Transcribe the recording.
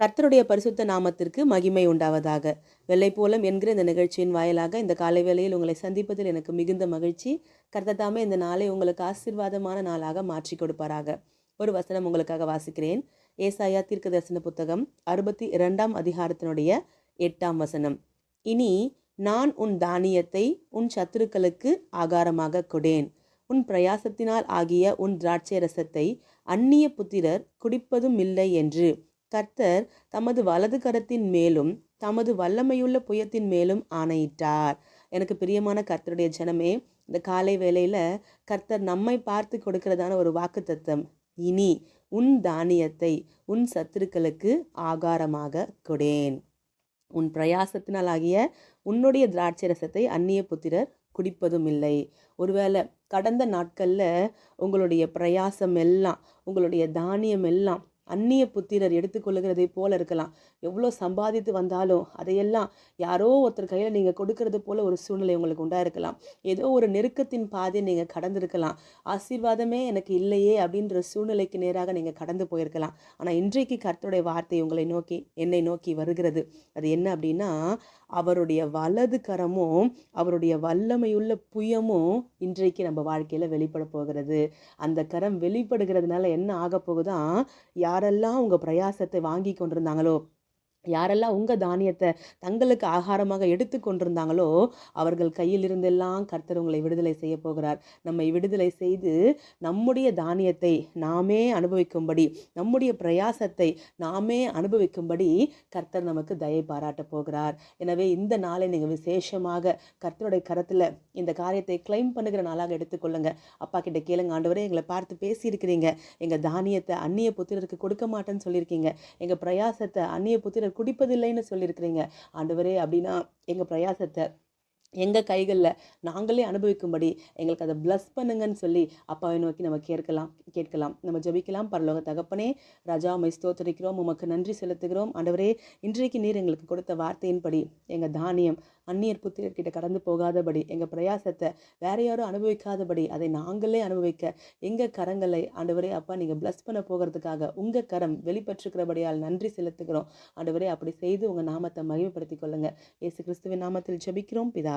கர்த்தருடைய பரிசுத்த நாமத்திற்கு மகிமை உண்டாவதாக. வெள்ளைப்போலம் என்கிற இந்த நிகழ்ச்சியின் வாயிலாக இந்த காலை வேளையில் உங்களை சந்திப்பதில் எனக்கு மிகுந்த மகிழ்ச்சி. கர்த்தத்தாமே இந்த நாளை உங்களுக்கு ஆசீர்வாதமான நாளாக மாற்றி கொடுப்பாராக. ஒரு வசனம் உங்களுக்காக வாசிக்கிறேன். ஏசாயா தீர்க்க தரிசன புத்தகம் அறுபத்தி இரண்டாம் அதிகாரத்தினுடைய எட்டாம் வசனம். இனி நான் உன் தானியத்தை உன் சத்துருக்களுக்கு ஆகாரமாக கொடேன். உன் பிரயாசத்தினால் ஆகிய உன் திராட்சை ரசத்தை அந்நிய புத்திரர் குடிப்பதும் இல்லை என்று. கர்த்தர் தமது வலது கரத்தின் மேலும் தமது வல்லமையுள்ள புயத்தின் மேலும் ஆணையிட்டார். எனக்கு பிரியமான கர்த்தருடைய ஜனமே இந்த காலை வேளையில் கர்த்தர் நம்மை பார்த்து கொடுக்கிறதான ஒரு வாக்கு தத்துவம் இனி உன் தானியத்தை உன் சத்துருக்களுக்கு ஆகாரமாக கொடேன். உன் பிரயாசத்தினாலாகிய உன்னுடைய திராட்சை ரசத்தை அந்நிய புத்திரர் குடிப்பதும் இல்லை ஒருவேளை கடந்த நாட்களில் உங்களுடைய பிரயாசம் எல்லாம் உங்களுடைய தானியம் எல்லாம் அந்நிய புத்திரர் எடுத்துக்கொள்ளுகிறதை போல இருக்கலாம். எவ்வளோ சம்பாதித்து வந்தாலும் அதையெல்லாம் யாரோ ஒருத்தர் கையில் நீங்கள் கொடுக்கறது போல் ஒரு சூழ்நிலை உங்களுக்கு உண்டாயிருக்கலாம். ஏதோ ஒரு நெருக்கத்தின் பாதையை நீங்கள் கடந்திருக்கலாம். ஆசீர்வாதமே எனக்கு இல்லையே அப்படின்ற சூழ்நிலைக்கு நேராக நீங்கள் கடந்து போயிருக்கலாம். ஆனால் இன்றைக்கு கர்த்தருடைய வார்த்தை உங்களை நோக்கி என்னை நோக்கி வருகிறது. அது என்ன அப்படின்னா அவருடைய வலது கரமும் அவருடைய வல்லமையுள்ள புயமும் இன்றைக்கு நம்ம வாழ்க்கையில் வெளிப்பட போகிறது. அந்த கரம் வெளிப்படுகிறதுனால என்ன ஆக போகுதான் யாரெல்லாம் உங்கள் பிரயாசத்தை வாங்கி கொண்டிருந்தாங்களோ யாரெல்லாம் உங்கள் தானியத்தை தங்களுக்கு ஆகாரமாக எடுத்து கொண்டிருந்தாங்களோ அவர்கள் கையில் இருந்தெல்லாம் கர்த்தர் உங்களை விடுதலை செய்ய போகிறார். நம்மை விடுதலை செய்து நம்முடைய தானியத்தை நாமே அனுபவிக்கும்படி நம்முடைய பிரயாசத்தை நாமே அனுபவிக்கும்படி கர்த்தர் நமக்கு தயை பாராட்ட போகிறார். எனவே இந்த நாளை நீங்கள் விசேஷமாக கர்த்தருடைய கரத்தில் இந்த காரியத்தை கிளைம் பண்ணுகிற நாளாக எடுத்துக்கொள்ளுங்க அப்பா கிட்ட கேளுங்க ஆண்டவரே எங்களை பார்த்து பேசியிருக்கிறீங்க. எங்கள் தானியத்தை அந்நிய புத்திரருக்கு கொடுக்க மாட்டேன்னு சொல்லியிருக்கீங்க. எங்கள் பிரயாசத்தை அந்நிய புத்திரர் குடிப்பதில்லைன்னு சொல்லியிருக்கிறீங்க. ஆண்டவரே அப்படின்னா எங்கள் பிரயாசத்தை எங்கள் கைகளில் நாங்களே அனுபவிக்கும்படி எங்களுக்கு அதை ப்ளஸ் பண்ணுங்கன்னு சொல்லி அப்பாவை நோக்கி நம்ம கேட்கலாம் கேட்கலாம். நம்ம ஜெபிக்கலாம். பரலோக தகப்பனே ராஜா உமை ஸ்தோத்தரிக்கிறோம். உமக்கு நன்றி செலுத்துகிறோம். ஆண்டவரே இன்றைக்கு நீர் எங்களுக்கு கொடுத்த வார்த்தையின்படி எங்கள் தானியம் அந்நியர் புத்திரர்கிட்ட கடந்து போகாதபடி எங்கள் பிரயாசத்தை வேற யாரும் அனுபவிக்காதபடி அதை நாங்களே அனுபவிக்க எங்கள் கரங்களை ஆண்டவரே அப்பா நீங்கள் ப்ளஸ் பண்ண போகிறதுக்காக உங்கள் கரம் வெளிப்பற்றுக்கிறபடியால் நன்றி செலுத்துகிறோம். ஆண்டவரே அப்படி செய்து உங்கள் நாமத்தை மகிமைப்படுத்திக் கொள்ளுங்கள் ஏசு கிறிஸ்துவின் நாமத்தில் ஜபிக்கிறோம். பிதா